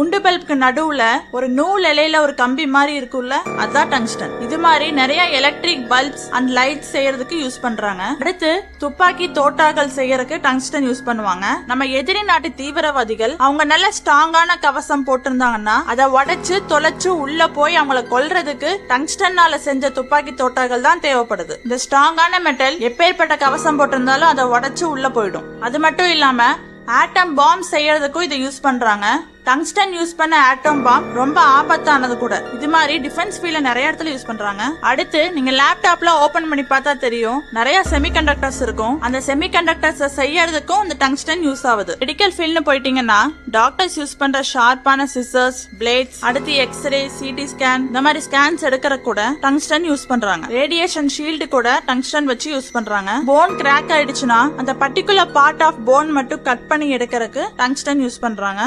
குண்டு பல்புக்கு நடுவுல ஒரு நூல் இலையில ஒரு கம்பி மாதிரி இருக்கும்ல? அதான் டங்ஸ்டன். இது மாதிரி நிறைய எலக்ட்ரிக் பல்ப்ஸ் அண்ட் லைட் செய்யறதுக்கு யூஸ் பண்றாங்க. அடுத்து துப்பாக்கி தோட்டாக்கள் செய்யறதுக்கு டங்ஸ்டன் யூஸ் பண்ணுவாங்க. நம்ம எதிரி நாட்டு தீவிரவாதிகள் அவங்க நல்ல ஸ்ட்ராங்கான கவசம் போட்டிருந்தாங்கன்னா அதை உடைச்சு தொலைச்சு உள்ள போய் அவங்கள கொல்றதுக்கு டங்ஸ்டன்னால செஞ்ச துப்பாக்கி தோட்டாக்கள் தான் தேவைப்படுது. இந்த ஸ்ட்ராங்கான மெட்டல் எப்பேற்பட்ட கவசம் போட்டிருந்தாலும் அதை உடைச்சு உள்ள போயிடும். அது மட்டும் இல்லாம ஆட்டம் பாம் செய்யறதுக்கும் இதை யூஸ் பண்றாங்க. டங்ஸ்டன் யூஸ் பண்ண ஆட்டம் பாம் ரொம்ப ஆபத்தானது கூட. இது மாதிரி டிஃபென்ஸ் ஃபீல்ட்ல நிறைய இடத்துல யூஸ் பண்றாங்க. அடுத்து நீங்க லேப்டாப்ல ஓபன் பண்ணி பார்த்தா தெரியும். நிறைய செமிகண்டக்டர்ஸ் இருக்கும். அந்த செமிகண்டக்டர்ஸ் செய்யறதுக்கும் இந்த டங்ஸ்டன் யூஸ் ஆகுது. மெடிக்கல் ஃபீல்ட்னு போயிட்டீங்கன்னா டாக்டர்ஸ் யூஸ் பண்ற ஷார்ப்பான சிசர்ஸ் பிளேட்ஸ் அடுத்து எக்ஸ்ரே சிடி ஸ்கேன் இந்த மாதிரி ஸ்கேன்ஸ் எடுக்கிற கூட டங்ஸ்டன் யூஸ் பண்றாங்க. ரேடியேஷன் ஷீல்டு கூட டங்ஸ்டன் வச்சு யூஸ் பண்றாங்க. போன் கிராக் ஆயிடுச்சுன்னா அந்த பர்டிகுலர் பார்ட் ஆஃப் போன் மட்டும் கட் பண்ணி எடுக்கிறதுக்கு டங்ஸ்டன் யூஸ் பண்றாங்க.